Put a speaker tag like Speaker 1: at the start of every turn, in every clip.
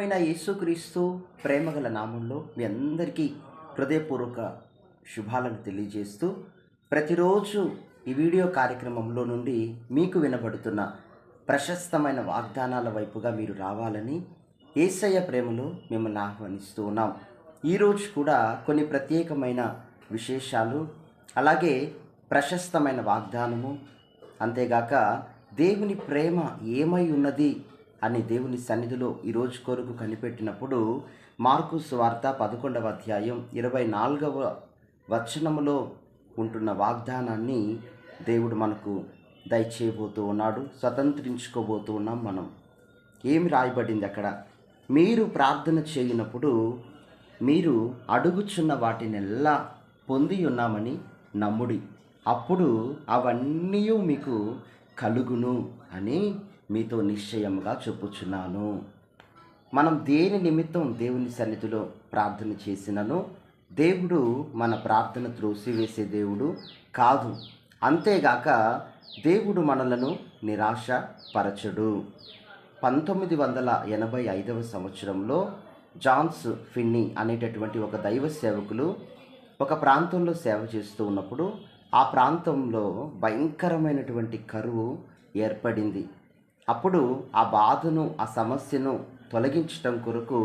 Speaker 1: అయిన యేసుక్రీస్తు ప్రేమగల నామంలో మీ అందరికీ హృదయపూర్వక శుభాలను తెలియజేస్తూ ప్రతిరోజు ఈ వీడియో కార్యక్రమంలో నుండి మీకు వినబడుతున్న ప్రశస్తమైన వాగ్దానాల వైపుగా మీరు రావాలని ఏసయ్య ప్రేమలో మిమ్మల్ని ఆహ్వానిస్తూ ఉన్నాం. ఈరోజు కూడా కొన్ని ప్రత్యేకమైన విశేషాలు అలాగే ప్రశస్తమైన వాగ్దానము. అంతేగాక దేవుని ప్రేమ ఏమై ఉన్నది అని దేవుని సన్నిధిలో ఈరోజు కొరకు కనిపెట్టినప్పుడు మార్కు స్వార్త పదకొండవ అధ్యాయం ఇరవై నాలుగవ వచనములో ఉంటున్న వాగ్దానాన్ని దేవుడు మనకు దయచేయబోతూ ఉన్నాడు స్వతంత్రించుకోబోతూ ఉన్నాం మనం. ఏమి రాయబడింది అక్కడ? మీరు ప్రార్థన చేయనప్పుడు మీరు అడుగుచున్న వాటినెల్లా పొంది ఉన్నామని నమ్ముడి. అప్పుడు అవన్నీ మీకు కలుగును అని మీతో నిశ్చయముగా చెప్పుచున్నాను. మనం దేని నిమిత్తం దేవుని సన్నిధిలో ప్రార్థన చేసినను? దేవుడు మన ప్రార్థన త్రోసివేసే దేవుడు కాదు. అంతేగాక దేవుడు మనలను నిరాశ పరచడు పంతొమ్మిది వందల ఎనభై ఐదవ సంవత్సరంలో జాన్స్ ఫిన్నీ అనేటటువంటి ఒక దైవ సేవకులు ఒక ప్రాంతంలో సేవ చేస్తూ ఉన్నప్పుడు ఆ ప్రాంతంలో భయంకరమైనటువంటి కరువు ఏర్పడింది. అప్పుడు ఆ బాధను ఆ సమస్యను తొలగించటం కొరకు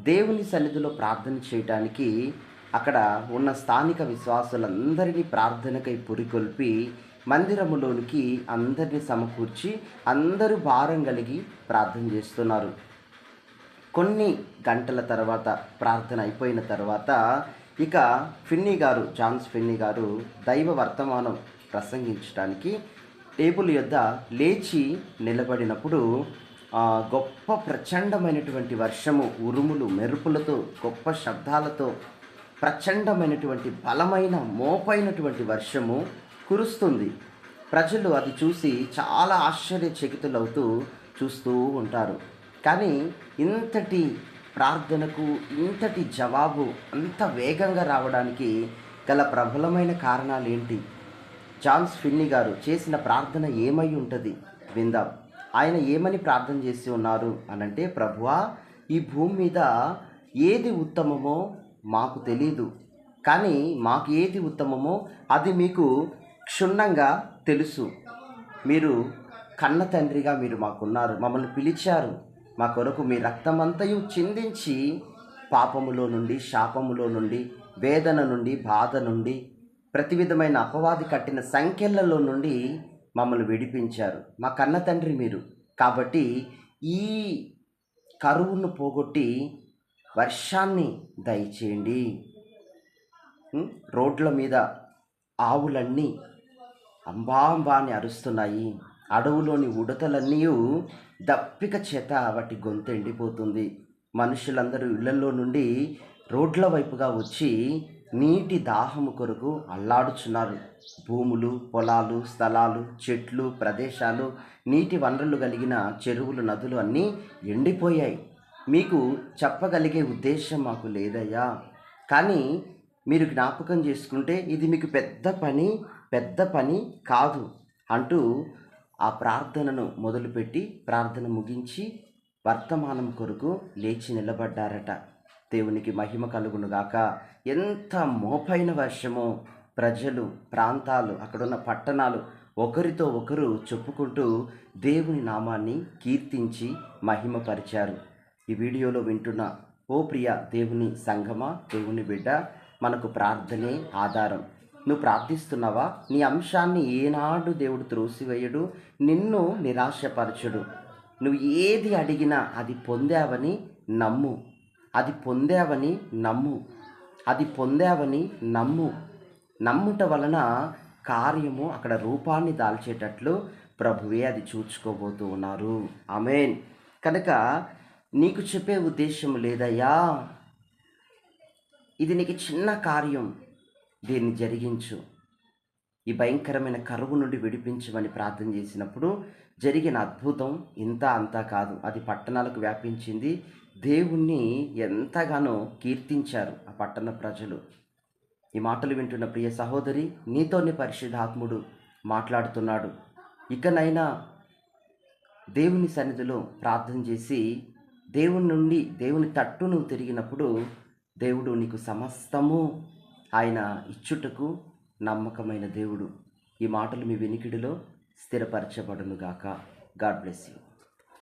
Speaker 1: దేవుని సన్నిధిలో ప్రార్థన చేయటానికి అక్కడ ఉన్న స్థానిక విశ్వాసులందరినీ ప్రార్థనకై పురికొల్పి మందిరములోనికి అందరినీ సమకూర్చి అందరూ భారం కలిగి ప్రార్థన చేస్తున్నారు. కొన్ని గంటల తర్వాత ప్రార్థన అయిపోయిన తర్వాత ఇక ఫిన్నీ గారు జాన్స్ ఫిన్నీ గారు దైవ వర్తమానం ప్రసంగించడానికి టేబుల్ యొద్ద లేచి నిలబడినప్పుడు ఆ, గొప్ప ప్రచండమైనటువంటి వర్షము ఉరుములు మెరుపులతో గొప్ప శబ్దాలతో ప్రచండమైనటువంటి బలమైన మోపైనటువంటి వర్షము కురుస్తుంది. ప్రజలు అది చూసి చాలా ఆశ్చర్యచకితులవుతూ చూస్తూ ఉంటారు. కానీ ఇంతటి ప్రార్థనకు ఇంతటి జవాబు అంత వేగంగా రావడానికి గల ప్రబలమైన కారణాలు ఏంటి జాన్స్ ఫిన్నీ గారు చేసిన ప్రార్థన ఏమై ఉంటుంది? విందాం. ఆయన ఏమని ప్రార్థన చేసి ఉన్నారు అనంటే ప్రభువా ఈ భూమి మీద ఏది ఉత్తమమో మాకు తెలీదు. కానీ మాకు ఏది ఉత్తమమో అది మీకు క్షుణ్ణంగా తెలుసు. మీరు కన్న తండ్రిగా మీరు మాకున్నారు. మమ్మల్ని పిలిచారు. మా కొరకు మీ రక్తమంతయు చిందించి పాపములో నుండి శాపములో నుండి వేదన నుండి బాధ నుండి ప్రతి విధమైన అపవాది కట్టిన సంఖ్యలలో నుండి మమ్మల్ని విడిపించారు. మా కన్న తండ్రి మీరు. కాబట్టి ఈ కరువును పోగొట్టి వర్షాన్ని దయచేయండి. రోడ్ల మీద ఆవులన్నీ అంబాంబా అని అరుస్తున్నాయి. అడవులోని ఉడతలన్నీ దప్పిక చేత వాటి గొంతు ఎండిపోతుంది. మనుషులందరూ ఇళ్ళలో నుండి రోడ్ల వైపుగా వచ్చి నీటి దాహము కొరకు అల్లాడుచున్నారు. భూములు పొలాలు స్థలాలు చెట్లు ప్రదేశాలు నీటి వనరులు కలిగిన చెరువులు నదులు అన్నీ ఎండిపోయాయి. మీకు చెప్పగలిగే ఉద్దేశం మాకు లేదయ్యా. కానీ మీరు జ్ఞాపకం చేసుకుంటే ఇది మీకు పెద్ద పని పెద్ద పని కాదు అంటూ ఆ ప్రార్థనను మొదలుపెట్టి ప్రార్థన ముగించి వర్తమానం కొరకు లేచి నిలబడ్డారట. దేవునికి మహిమ కలుగునుగాక ఎంత మోపైన వర్షము ప్రజలు ప్రాంతాలు అక్కడున్న పట్టణాలు ఒకరితో ఒకరు చెప్పుకుంటూ దేవుని నామాన్ని కీర్తించి మహిమపరిచారు. ఈ వీడియోలో వింటున్న ఓ ప్రియ దేవుని సంగమా దేవుని బిడ్డ మనకు ప్రార్థనే ఆధారం. నువ్వు ప్రార్థిస్తున్నావా? నీ అంశాన్ని ఏనాడు దేవుడు త్రోసివేయడు నిన్ను నిరాశపరచుడు. నువ్వు ఏది అడిగినా అది పొందావని నమ్ము. అది పొందావని నమ్ము. అది పొందావని నమ్ము. నమ్ముట వలన కార్యము అక్కడ రూపాన్ని దాల్చేటట్లు ప్రభువే అది చూచుకోబోతూ ఉన్నారు. ఆమెన్. కనుక నీకు చెప్పే ఉద్దేశం లేదయ్యా. ఇది నీకు చిన్న కార్యం. దీన్ని జరిగించు. ఈ భయంకరమైన కరువు నుండి విడిపించమని ప్రార్థన చేసినప్పుడు జరిగిన అద్భుతం ఇంత అంతా కాదు. అది పట్టణాలకు వ్యాపించింది. దేవుణ్ణి ఎంతగానో కీర్తించారు ఆ పట్టణ ప్రజలు. ఈ మాటలు వింటున్న ప్రియ సహోదరి నీతోనే పరిశుద్ధాత్ముడు మాట్లాడుతున్నాడు. ఇకనైనా దేవుని సన్నిధిలో ప్రార్థన చేసి దేవుని నుండి దేవుని తట్టు నువ్వు తిరిగినప్పుడు దేవుడు నీకు సమస్తము ఆయన ఇచ్చుటకు నమ్మకమైన దేవుడు. ఈ మాటలు మీ వెనికిడిలో స్థిరపరచబడును గాక గాడ్ బ్లెస్ యూ.